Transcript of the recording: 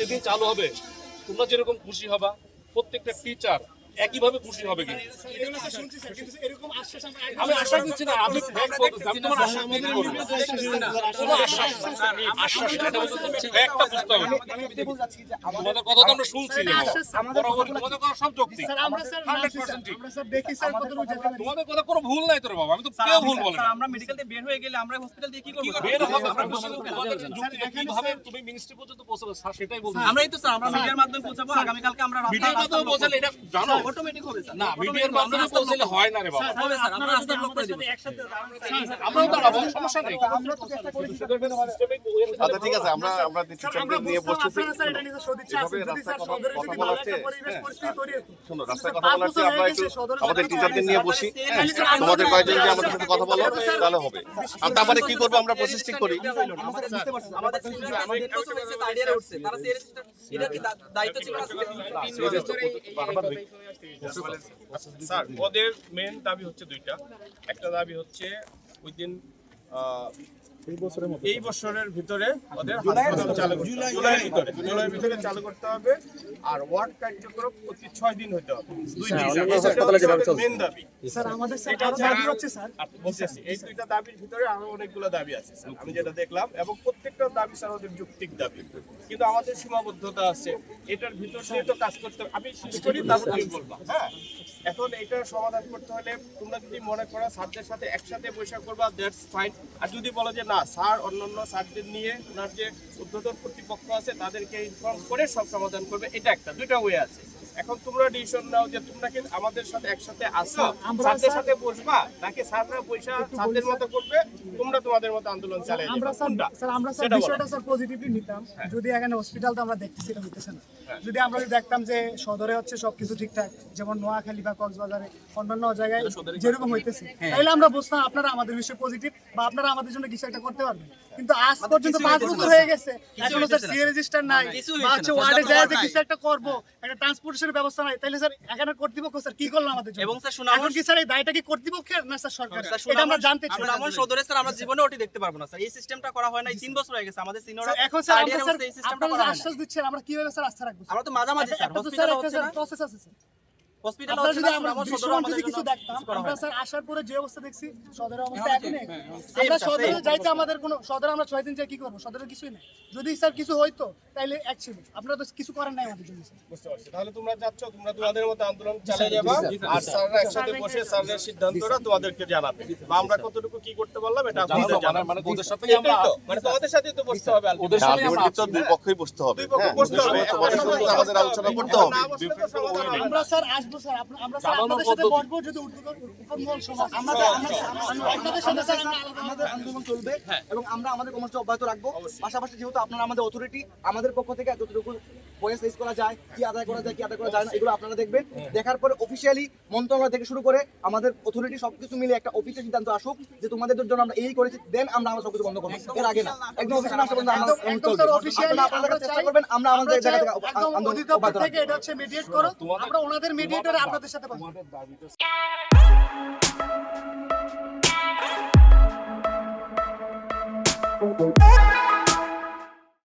যেদিন চালু হবে তোমরা যেরকম খুশি হবা প্রত্যেকটা টিচার একইভাবে খুশি হবে কিন্তু। আমি আশা দিচ্ছি না আমি তোমার আশ্বাস আশ্বাস বুঝতে হবে। তোমাদের কথা তো আমরা শুনছি তোমাদের কথা সব যৌক্তিক। তোমাদের কথা কোনো ভুল নাই তোর বাবা। আমি তো কেউ ভুল বলে আমরা মেডিকেল থেকে বের হয়ে গেলে আমরা হসপিটাল দিয়ে কি করব? বের হবে, আমরা বুঝতে পারব তোমাদের যুক্তিটা কীভাবে তুমি ministry পর্যন্ত পৌঁছাবে, স্যার সেটাই বলতে আমরাই তো স্যার আমরা মিডিয়ার মাধ্যমে পৌঁছাবো আগামী কালকে আমরা মিডিয়ার পৌঁছালে এটা জানো? অটোমেটিক হবে স্যার। না মিডিয়ার মাধ্যমে পৌঁছালে হয় না রে বাবা। হবে স্যার আমরা রাস্তা ব্লক করে দিব আমরাও দাঁড়াবো সমস্যা নেই। আচ্ছা ঠিক আছে আমরা আমরা টিচারদের নিয়ে বসতেছি এভাবে রাস্তায় কথা কথা বলা হচ্ছে শোনো রাস্তায় কথা বলা হচ্ছে আমরা একটু আমাদের টিচারদের নিয়ে বসি। হ্যাঁ তোমাদের কয়েকজন যে আমাদের সাথে কথা বলো তাহলে হবে। আর তারপরে কি করব আমরা প্রসেস ঠিক করি? আমাদের আমাদের বছর হচ্ছে আইডিয়া উঠছে তারা এটা কি দায়িত্ব ছিল না স্যার ওদের মেন দাবি হচ্ছে দুইটা। একটা দাবি হচ্ছে ওই দিন এই বছরের ভিতরে ওদের হাসপাতাল চালু করতে হবে। জুলাইয়ের ভিতরে জুলাইয়ের ভিতরে চালু করতে হবে। আর ওয়ার্ড কার্যক্রম প্রতি ছয় দিন হতে হবে। দুই দিন। মেন দাবি। এটা হচ্ছে- আর বলতেছি, এই দুইটা দাবির ভিতরে আরও অনেকগুলো দাবি আছে স্যার। আমি যেটা দেখলাম এবং প্রত্যেকটা দাবি স্যার ওদের যৌক্তিক দাবি। কিন্তু আমাদের সীমাবদ্ধতা আছে। এটার ভিতর দিয়ে তো কাজ করতে হবে। আমি শেষ করি তারপর তুমি বলবা হ্যাঁ? এখন এটা সমাধান করতে হলে তোমরা যদি মনে করো স্যারদের সাথে একসাথে বৈশাখ করবা দ্যাটস ফাইন আর যদি বলো যে না, স্যার অন্যান্য স্যারদের নিয়ে ওনার যে উদ্বোধন কর্তৃপক্ষ আছে, তাদেরকে ইনফর্ম করে সব সমাধান করবে। এটা একটা, দুইটা ওয়ে আছে। এখন তোমরা ডিসিশন নাও যে তোমরা কি আমাদের সাথে একসাথে আসো? স্যারদের সাথে বসবা? নাকি স্যাররা পয়সা স্যারদের মতো করবে? তোমরা তোমাদের মতো আন্দোলন চালিয়ে আমরা স্যার আমরা স্যার বিষয়টা স্যার পজিটিভলি নিতাম। যদি এখানে হসপিটাল তো আমরা দেখতেছি এটা হইতেছে না। যদি আমরা যদি দেখতাম যে সদরে হচ্ছে সবকিছু ঠিকঠাক যেমন নোয়াখালী বা কক্সবাজারে অন্যান্য জায়গায় যেরকম হইতেছে তাহলে আমরা বুঝতাম আপনারা আমাদের বিষয়ে পজিটিভ বা আপনারা আমাদের জন্য কিছু একটা করতে পারবেন। কিন্তু আজ পর্যন্ত পাঁচ বছর হয়ে গেছে। এখনও স্যার সিএ রেজিস্টার নাই। কিছুই বা হচ্ছে ওয়ার্ডে যায় যে কিছু একটা করব একটা ট্রান্সপোর্টেশনের ব্যবস্থা নাই। তাহলে স্যার এখানে কর্তৃপক্ষ স্যার কি করল আমাদের জন্য? এবং স্যার সুনাম এখন কি স্যার এই দায়টা কি কর্তৃপক্ষের না স্যার সরকার এটা আমরা জানতে চাই। আমরা আমার সদরে স্যার আমরা জীবনে ওটি দেখতে পারব না স্যার এই সিস্টেমটা করা হয় না তিন বছর হয়ে গেছে আমাদের সিনিয়র এখন স্যার আমরা স্যার এই সিস্টেমটা করা। আশ্বাস দিচ্ছেন আমরা কীভাবে স্যার আস্থা রাখব আমরা তো মাঝামাঝি স্যার হসপিটাল হচ্ছে না? প্রসেস আছে স্যার হসপিটাল আমরা যদি আমরা দৃশ্যমান যদি কিছু দেখতাম আমরা স্যার আসার পরে যে অবস্থা দেখছি সদরের অবস্থা একই নেই আমরা সদরে যাইতে আমাদের কোনো সদরে আমরা ছয় দিন যাই কি করব? সদরে কিছুই নেই। যদি স্যার কিছু হইতো তাইলে এক ছিল। আপনারা তো কিছু করেন নাই আমাদের জন্য বুঝতে পারছি। তাহলে তোমরা যাচ্ছ তোমরা তোমাদের মতো আন্দোলন চালিয়ে যাবা আর স্যাররা একসাথে বসে স্যারদের সিদ্ধান্তটা তোমাদেরকে জানাবে। বা আমরা কতটুকু কি করতে পারলাম এটা আপনাদের মানে মানে ওদের সাথেই আমরা মানে তোমাদের সাথেই তো বসতে হবে ওদের সাথেই আমরা তো দুই পক্ষই বসতে হবে। দুই পক্ষ বসতে হবে। দুই পক্ষ বসতে হবে, আমাদের আলোচনা করতে হবে। আমরা স্যার আসব স্যার আমরা স্যার আপনাদের সাথে বসবো যদি উদ্বোধন সভা আমরা স্যার- আমরা স্যার- আমরা- আপনাদের সাথে স্যার আমাদের আন্দোলন চলবে এবং আমরা আমাদের কর্মসূচি অব্যাহত রাখব। পাশাপাশি যেহেতু আপনারা আমাদের অথরিটি আমাদের পক্ষ থেকে যতটুকু রেজ করা যায় কি আদায় করা যায় কি আদায় করা যায় না এগুলো আপনারা দেখবেন। দেখার পরে অফিসিয়ালি মন্ত্রণালয় থেকে শুরু করে আমাদের অথরিটি সবকিছু মিলে একটা অফিসের সিদ্ধান্ত আসুক যে তোমাদের জন্য আমরা এই করেছি দেন আমরা আমরা সবকিছু বন্ধ করব। এর আগে না। একদম অফিসে পর্যন্ত আমরা আপনারা চেষ্টা করবেন আমরা আমাদের জায়গা থেকে আন্দোলন এটা হচ্ছে মিডিয়েট করো। আমরা ওনাদের মিডিয়েটরে আপনাদের সাথে বসবো। দাবি